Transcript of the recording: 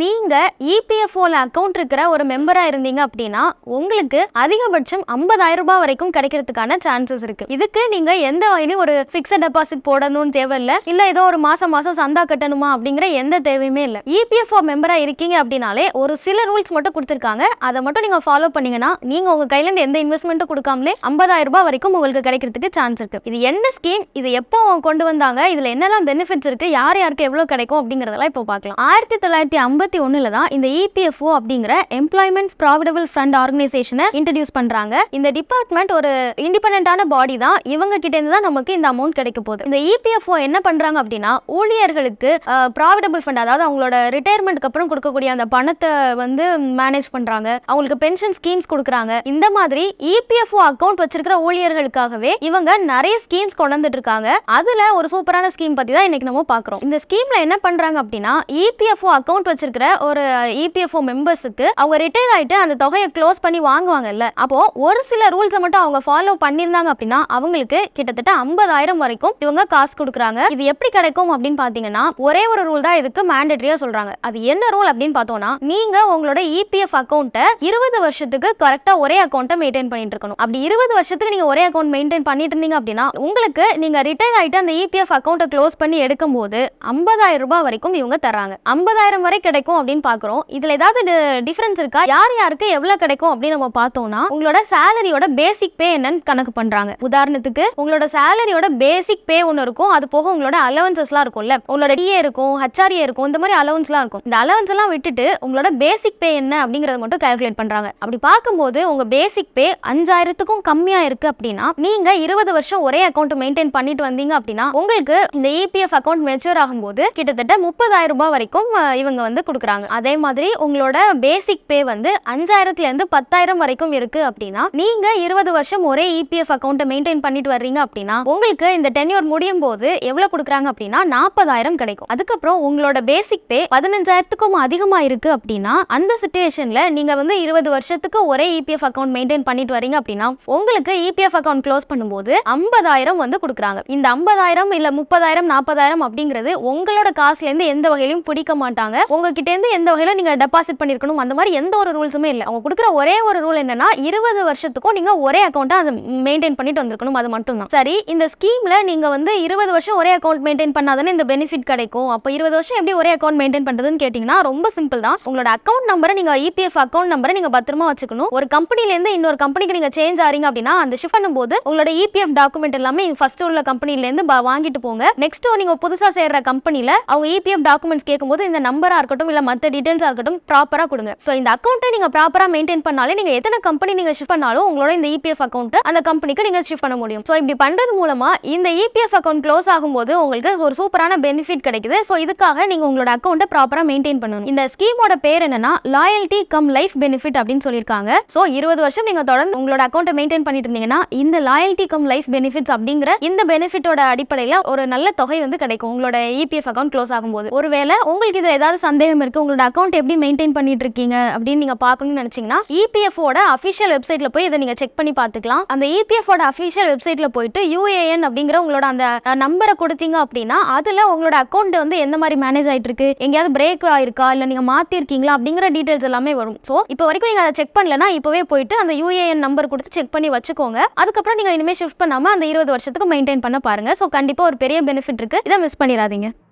நீங்கள் இபிஎஃப்ஓவில் அக்கௌண்ட் இருக்கிற ஒரு மெம்பராக இருந்தீங்க அப்படின்னா உங்களுக்கு அதிகபட்சம் 50000 ரூபாய் வரைக்கும் கிடைக்கிறதுக்கான சான்சஸ் இருக்கு. இதுக்கு நீங்க எந்த வகையிலும் ஒரு ஃபிக்ஸட் டெபாசிட் போடணும்னு தேவையில்ல. இல்லை ஏதோ ஒரு மாசம் மாசம் சந்தா கட்டணுமா அப்படிங்கிற எந்த தேவையுமே இல்லை. இபிஎஃப்ஓ மெம்பராக இருக்கீங்க அப்படின்னாலே ஒரு சில ரூல்ஸ் மட்டும் கொடுத்துருக்காங்க. அதை மட்டும் நீங்கள் ஃபாலோ பண்ணீங்கன்னா நீங்கள் உங்கள் கையிலேருந்து எந்த இன்வெஸ்ட்மெண்ட்டும் கொடுக்காமலே 50000 ரூபாய் வரைக்கும் உங்களுக்கு கிடைக்கிறதுக்கு சான்ஸ் இருக்கு. இது என்ன ஸ்கீம் இது எப்போ கொண்டு வந்தாங்க? இதில் என்னெல்லாம் பெனிஃபிட்ஸ் இருக்கு? யார் யாருக்கு எவ்வளோ கிடைக்கும் அப்படிங்கிறதெல்லாம் இப்போ பார்க்கலாம். ஆயிரத்தி தொள்ளாயிரத்தி ஐம்பத்தி ஒன்னுல தான் இந்த இபிஎஃப்ஓ அப்படிங்கிற எம்ப்ளாய்மெண்ட் ப்ராவிடபிள் ஃபண்ட் ஆர்கனைசேஷனை இன்ட்ரடியூஸ் பண்றாங்க. இந்த டிபார்ட்மெண்ட் ஒரு இண்டிபெண்டான பாடி தான். இவங்க கிட்ட இருந்து தான் நமக்கு இந்த அமௌண்ட் கிடைக்க போகுது. இந்த இபிஎஃப்ஓ என்ன பண்றாங்க அப்படின்னா ஊழியர்களுக்கு ப்ராவிடபிள் ஃபண்ட் அதாவது அவங்களோட ரிட்டையர்மெண்ட்க்கு அப்புறம் கொடுக்கக்கூடிய அந்த பணத்தை வந்து மேனேஜ் பண்றாங்க. அவங்களுக்கு பென்ஷன் ஸ்கீம்ஸ் கொடுக்குறாங்க. இந்த மாதிரி இபிஎஃப்ஓ அக்கௌண்ட் வச்சிருக்கிற ஊழியர்களுக்காகவே இவங்க நிறைய ஸ்கீம்ஸ் கொண்டு வந்துட்டு இருக்காங்க அதுல ஒரு சூப்பரான ஸ்கீம் பத்தி தான் இன்னைக்கு நம்ம பார்க்குறோம். இந்த ஸ்கீம்ல என்ன பண்றாங்க அப்படின்னா இபிஎஃப்ஓ அக்கௌண்ட் இருக்கிற ஒரு இபிஎஃப்ஓ மெம்பர்ஸுக்கு அவங்க ரிட்டையர் ஆகிட்டு அந்த தொகையை க்ளோஸ் பண்ணி வாங்குவாங்கல்ல. அப்போ ஒரு சில ரூல்ஸை மட்டும் அவங்க ஃபாலோ பண்ணியிருந்தாங்க அப்படின்னா அவங்களுக்கு கிட்டத்தட்ட ஐம்பதாயிரம் வரைக்கும் இவங்க காசு கொடுக்குறாங்க. இது எப்படி கிடைக்கும் அப்படின்னு பார்த்தீங்கன்னா ஒரே ஒரு ரூல் தான் இதுக்கு மேண்டட்ரியா சொல்றாங்க. அது என்ன ரூல் அப்படின்னு பார்த்தோம்னா நீங்க உங்களோட இபிஎஃப் அக்கௌண்ட்டை இருபது வருஷத்துக்கு கரெக்டாக ஒரே அக்கௌண்ட்டை மெயின்டைன் பண்ணிட்டு இருக்கணும். அப்படி இருபது வருஷத்துக்கு நீங்க ஒரே அக்கௌண்ட் மெயின்டைன் பண்ணிட்டு இருந்தீங்க அப்படின்னா உங்களுக்கு நீங்க ரிட்டையர் ஆகிட்டு அந்த இபிஎஃப் அக்கௌண்ட்டை க்ளோஸ் பண்ணி எடுக்கும்போது ஐம்பதாயிரம் ரூபாய் வரைக்கும் இவங்க தராங்க ஐம்பதாயிரம் வரை கிடைக்கும் அப்படின்னு பார்க்குறோம் இதுல ஏதாவது டிஃபரன்ஸ் இருக்கா? யார் யாருக்கு எவ்வளவு கிடைக்கும் அப்படின்னு நம்ம பார்த்தோம்னா உங்களோட சேலரியோட பேசிக் பே என்னன்னு கணக்கு பண்றாங்க. உதாரணத்துக்கு உங்களோட சேலரியோட பேசிக் பே ஒன்று இருக்கும். அது போக உங்களோட அலவன்சஸ்லாம் இருக்கும்ல. உங்களோட டிஏ இருக்கும் ஹச்ஆர்ஏ இருக்கும் இந்த மாதிரி அலவன்ஸ்லாம் இருக்கும். இந்த அலவன்ஸ் எல்லாம் விட்டுட்டு உங்களோட பேசிக் பே என்ன அப்படிங்கறத மட்டும் கால்குலேட் பண்றாங்க. அப்படி பார்க்கும்போது உங்க பேசிக் பே அஞ்சாயிரத்துக்கும் கம்மியா இருக்கு அப்படின்னா நீங்க இருபது வருஷம் ஒரே அக்கௌண்ட் மெயின்டைன் பண்ணிட்டு வந்தீங்க அப்படின்னா உங்களுக்கு இந்த இபிஎஃப் அக்கௌண்ட் மெச்சூர் ஆகும்போது கிட்டத்தட்ட முப்பதாயிரம் ரூபாய் வரைக்கும் இவங்க வந்து கொடுக்குறாங்க. அதே மாதிரி உங்களோட பேசிக் பே வந்து அஞ்சாயிரத்துலேருந்து பத்தாயிரம் வரைக்கும் இருக்கு அப்படின்னா நீங்கள் இருபது வருஷம் ஒரே இபிஎஃப் அக்கௌண்ட்டை மெயின்டைன் பண்ணிட்டு வர்றீங்க அப்படின்னா உங்களுக்கு இந்த டென்யூர் முடியும் போது எவ்வளோ கொடுக்குறாங்க அப்படின்னா நாற்பதாயிரம் கிடைக்கும். அதுக்கப்புறம் உங்களோட பேசிக் பே பதினஞ்சாயிரத்துக்கும் அதிகமாக இருக்கு அப்படின்னா அந்த சுச்சுவேஷனில் நீங்கள் வந்து இருபது வருஷத்துக்கு ஒரே இபிஎஃப் அக்கௌண்ட் மெயின்டைன் பண்ணிட்டு வரீங்க அப்படின்னா உங்களுக்கு இபிஎஃப் அக்கௌண்ட் க்ளோஸ் பண்ணும்போது ஐம்பதாயிரம் வந்து கொடுக்குறாங்க. இந்த ஐம்பதாயிரம் இல்லை முப்பதாயிரம் நாற்பதாயிரம் அப்படிங்கிறது உங்களோட காசுலேருந்து எந்த வகையிலும் பிடிக்க மாட்டாங்க. உங்ககிட்ட இருந்து எந்த வகையில் நீங்கள் டெபாசிட் பண்ணிருக்கணும் அந்த மாதிரி எந்த ஒரு ரூல்ஸுமே இல்லை. அவங்க கொடுக்குற ஒரே ஒரு ரூல் என்னன்னா இருபது வருஷத்துக்கும் நீங்கள் ஒரே அக்கௌண்ட்டை அதை மெயின்டைன் பண்ணிட்டு வந்திருக்கணும் அது மட்டும் தான் சரி இந்த ஸ்கீமில் நீங்கள் வந்து இருபது வருஷம் ஒரே அக்கௌண்ட் மெயின்டைன் பண்ணாதானே இந்த பெனிஃபிட் கிடைக்கும். அப்போ இருபது வருஷம் எப்படி ஒரே அக்கௌண்ட் மெயின்டைன் பண்ணுறதுன்னு கேட்டீங்கன்னா ரொம்ப சிம்பிள் தான். உங்களோட அக்கௌண்ட் நம்பரை நீங்கள் இபிஎஃப் அக்கௌண்ட் நம்பரை நீங்கள் பத்திரமா வச்சுக்கணும். ஒரு கம்பெனிலேருந்து இன்னொரு கம்பெனிக்கு நீங்கள் சேஞ்ச் ஆறீங்க அப்படின்னா அந்த ஷிஃப்ட் பண்ணும்போது உங்களோட இபிஎஃப் டாக்குமெண்ட் எல்லாமே ஃபர்ஸ்ட் உள்ள கம்பெனிலேருந்து வாங்கிட்டு போங்க. நெக்ஸ்ட் நீங்கள் புதுசாக சேர்ற கம்பெனியில் அவங்க இபிஎஃப் டாக்குமெண்ட்ஸ் கேட்கும்போது இந்த நம்பராக இருக்கட்டும் இருக்கட்டும் இல்லை மற்ற டீட்டெயில்ஸாக இருக்கட்டும் ப்ராப்பராக கொடுங்க. ஸோ இந்த அக்கௌண்ட்டை நீங்கள் ப்ராப்பராக மெயின்டைன் பண்ணாலே நீங்கள் எத்தனை கம்பெனி நீங்கள் ஷிஃப்ட் பண்ணாலும் உங்களோட இந்த இபிஎஃப் அக்கௌண்ட் அந்த கம்பெனிக்கு நீங்கள் ஷிஃப்ட் பண்ண முடியும். ஸோ இப்படி பண்ணுறது மூலமாக இந்த இபிஎஃப் அக்கௌண்ட் க்ளோஸ் ஆகும்போது உங்களுக்கு ஒரு சூப்பரான பெனிஃபிட் கிடைக்குது. ஸோ இதுக்காக நீங்கள் உங்களோட அக்கௌண்ட்டை ப்ராப்பராக மெயின்டைன் பண்ணணும். இந்த ஸ்கீமோட பேர் என்னன்னா லாயல்ட்டி கம் லைஃப் பெனிஃபிட் அப்படின்னு சொல்லியிருக்காங்க. ஸோ இருபது வருஷம் நீங்கள் தொடர்ந்து உங்களோட அக்கௌண்ட்டை மெயின்டைன் பண்ணிட்டு இருந்தீங்கன்னா இந்த லாயல்ட்டி கம் லைஃப் பெனிஃபிட்ஸ் அப்படிங்கிற இந்த பெனிஃபிட்டோட அடிப்படையில் ஒரு நல்ல தொகை வந்து கிடைக்கும் உங்களோட இபிஎஃப் அக்கௌண்ட் க்ளோஸ் ஆகும்போது. ஒருவேளை உங்களுக்கு இதில் ஏதாவது சந்தேகம் இருக்குது உங்களோட அக்கௌண்ட் எப்படி மெயின்டைன் பண்ணிட்டு இருக்கீங்க அப்படின்னு நீங்கள் பார்க்கணும்னு நினைச்சீங்கன்னா இபிஎஃப்ஓட அஃபிஷியல் வெப்சைட்டில் போய் இதை நீங்கள் செக் பண்ணி பார்த்துக்கலாம். அந்த இபிஎஃப்ஓட அஃபிஷியல் வெப்சைட்டில் போயிட்டு யூஏஎன் அப்படிங்கிற உங்களோட அந்த நம்பரை கொடுத்தீங்க அப்படின்னா அதில் உங்களோட அக்கௌண்ட் வந்து எந்த மாதிரி மேனேஜ் ஆகிட்டு இருக்கு எங்கேயாவது பிரேக் ஆயிருக்கா இல்லை நீங்கள் மாற்றிருக்கீங்களா அப்படிங்கிற டீட்டெயில்ஸ் எல்லாமே வரும். ஸோ இப்போ வரைக்கும் நீங்கள் அதை செக் பண்ணலனா இப்போவே போயிட்டு அந்த யூஏஎன் நம்பர் கொடுத்து செக் பண்ணி வச்சுக்கோங்க. அதுக்கப்புறம் நீங்கள் இனிமேல் ஷிஃப்ட் பண்ணாமல் அந்த இருபது வருஷத்துக்கு மெயின்டைன் பண்ண பாருங்க. ஸோ கண்டிப்பாக ஒரு பெரிய பெனிஃபிட் இருக்குது இதை மிஸ் பண்ணிடாதீங்க.